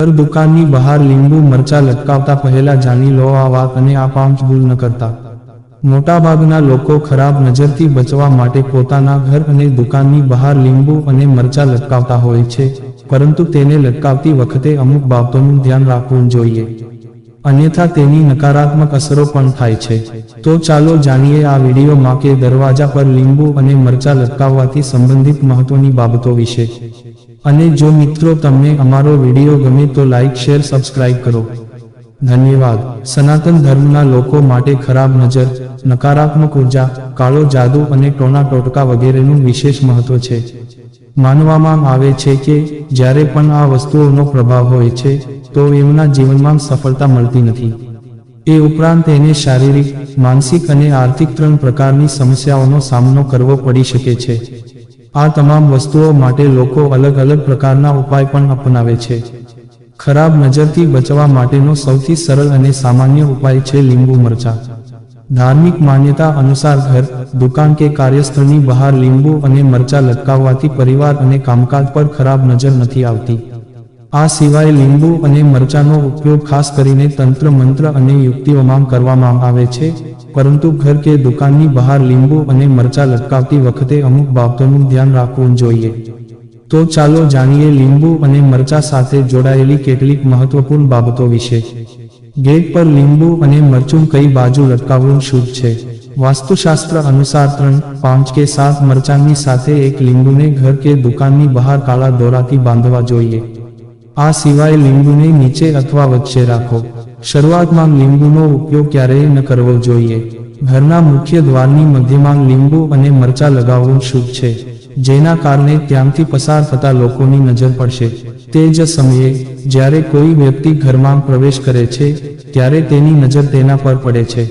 હર દુકાનની બહાર લીંબુ, મરચા લટકાવતા પહેલા જાણી લો આ વાત અને આ પાંચ ભૂલ ન કરતા. મોટાભાગના લોકો ખરાબ નજરથી બચવા માટે પોતાના ઘર અને દુકાનની બહાર લીંબુ અને મરચા લટકાવતા હોય છે, પરંતુ તેને લટકાવતી વખતે અમુક બાબતોનું ધ્યાન રાખવું જોઈએ. અન્યથા તેની નકારાત્મક અસરો પણ થાય છે. તો ચાલો જાણીએ આ વિડીયોમાં કે દરવાજા પર લીંબુ અને મરચા લટકાવવાથી સંબંધિત મહત્વની બાબતો વિશે. અને જો મિત્રો તમને અમારો વીડિયો ગમે તો લાઇક શેર સબસ્ક્રાઇબ કરો. ધન્યવાદ. સનાતન ધર્મના લોકો માટે ખરાબ નજર, નકારાત્મક ઊર્જા, કાળો જાદુ અને ટોના ટોટકા વગેરેનું વિશેષ મહત્વ છે. માનવામાં આવે છે કે જ્યારે પણ આ વસ્તુઓનો પ્રભાવ હોય છે, તો એમના જીવનમાં સફળતા મળતી નથી. એ ઉપરાંત એને શારીરિક, માનસિક અને આર્થિક ત્રણ પ્રકારની સમસ્યાઓનો સામનો કરવો પડી શકે છે. આ તમામ વસ્તુઓ માટે લોકો અલગ અલગ પ્રકારના ઉપાય પણ અપનાવે છે. ખરાબ નજરથી બચવા માટેનો સૌથી સરળ અને સામાન્ય ઉપાય છે લીંબુ મરચા. ધાર્મિક માન્યતા અનુસાર ઘર, દુકાન કે કાર્યસ્થળની બહાર લીંબુ અને મરચા લટકાવવાથી પરિવાર અને કામકાજ પર ખરાબ નજર નથી આવતી. આ સિવાય લીંબુ અને મરચાનો ઉપયોગ ખાસ કરીને તંત્ર, મંત્ર અને યુક્તિઓમાં કરવામાં આવે છે. પરંતુ ઘર કે દુકાનની બહાર લીંબુ અને મરચા લટકાવતી વખતે અમુક બાબતોનું ધ્યાન રાખવું જોઈએ. તો ચાલો જાણીએ લીંબુ અને મરચા સાથે જોડાયેલી કેટલીક મહત્વપૂર્ણ બાબતો વિશે. ગેટ પર લીંબુ અને મરચું કઈ બાજુ લટકાવવું શુભ છે. વાસ્તુશાસ્ત્ર અનુસાર ત્રણ, પાંચ કે સાત મરચાંની સાથે એક લીંબુને ઘર કે દુકાનની બહાર કાળા દોરાથી બાંધવા જોઈએ. આ સિવાય લીંબુને નીચે અથવા વચ્ચે રાખો. શરૂઆતમાં લીંબુનો ઉપયોગ ક્યારેય ન કરવો જોઈએ. ઘરના મુખ્ય દ્વારની મધ્યમાં લીંબુ અને મરચા લગાવવું શુભ છે, જેના કારણે ત્યાંથી પસાર થતા લોકોની નજર પડશે. તે જ સમયે, જ્યારે કોઈ વ્યક્તિ ઘરમાં પ્રવેશ કરે છે, ત્યારે તેની નજર તેના પર પડે છે.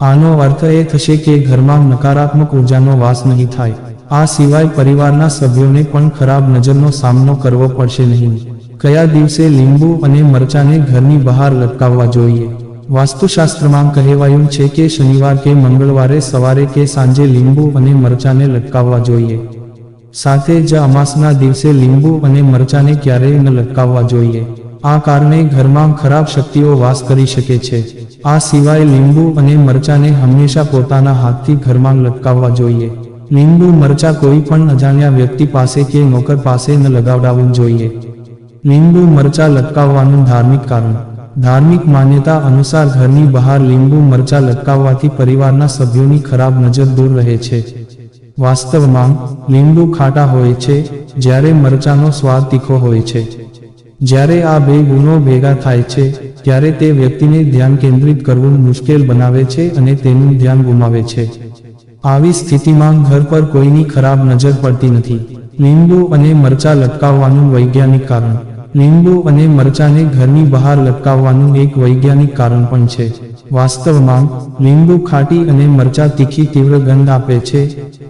આનો અર્થ એ થશે કે ઘરમાં નકારાત્મક ઉર્જાનો વાસ નહીં થાય. આ સિવાય પરિવારના સભ્યોને પણ ખરાબ નજરનો સામનો કરવો પડશે નહીં. કયા દિવસે લીંબુ અને મરચાને ઘરની બહાર લટકાવવા જોઈએ? વાસ્તુશાસ્ત્રમાં કહેવાયું છે કે શનિવાર કે મંગળવારે સવારે કે સાંજે લીંબુ અને મરચાને લટકાવવા જોઈએ. સાથે જ અમાસના દિવસે લીંબુ અને મરચાને ક્યારેય ન લટકાવવા જોઈએ. આ કારણે ઘરમાં ખરાબ શક્તિઓ વાસ કરી શકે છે. આ સિવાય લીંબુ અને મરચાને હંમેશા પોતાના હાથથી ઘરમાં લટકાવવા જોઈએ. લીંબુ, મરચા કોઈ પણ અજાણ્યા વ્યક્તિ પાસે કે નોકર પાસે ન લગાવડાવવું જોઈએ. લીંબુ મરચા લટકાવવાનું ધાર્મિક કારણ. ધાર્મિક માન્યતા અનુસાર ઘરની બહાર લીંબુ મરચા લટકાવવાથી પરિવારના સભ્યોની ખરાબ નજર દૂર રહે છે. વાસ્તવમાં, લીંબુ ખાટા હોય છે, જ્યારે મરચાનો સ્વાદ તીખો હોય છે. જ્યારે આ બે ગુણો ભેગા થાય છે, ત્યારે તે વ્યક્તિને ધ્યાન કેન્દ્રિત કરવું મુશ્કેલ બનાવે છે અને તેનું ધ્યાન ગુમાવે છે. આવી સ્થિતિમાં ઘર પર કોઈની ખરાબ નજર પડતી નથી. લીંબુ અને મરચા લટકાવવાનું વૈજ્ઞાનિક કારણ. લીંબુ અને મરચાને ઘરની બહાર લટકાવવાનું એક વૈજ્ઞાનિક કારણ પણ છે. વાસ્તવમાં લીંબુ ખાટી અને મરચા તીખી તીવ્ર ગંધ આપે છે,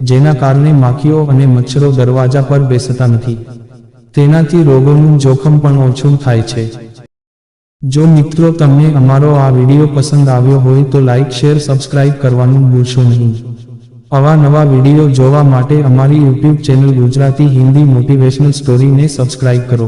જેના કારણે માખીઓ અને મચ્છરો દરવાજા પર બેસતા નથી. તેનાથી રોગોનું જોખમ પણ ઓછું થાય છે. જો મિત્રો તમને અમારો આ વીડિયો પસંદ આવ્યો હોય તો લાઇક શેર, સબસ્ક્રાઇબ કરવાનું ભૂલશો નહીં. આવા નવા વીડિયો જોવા માટે અમારી YouTube channel Gujarati Hindi motivational સ્ટોરીને subscribe કરો.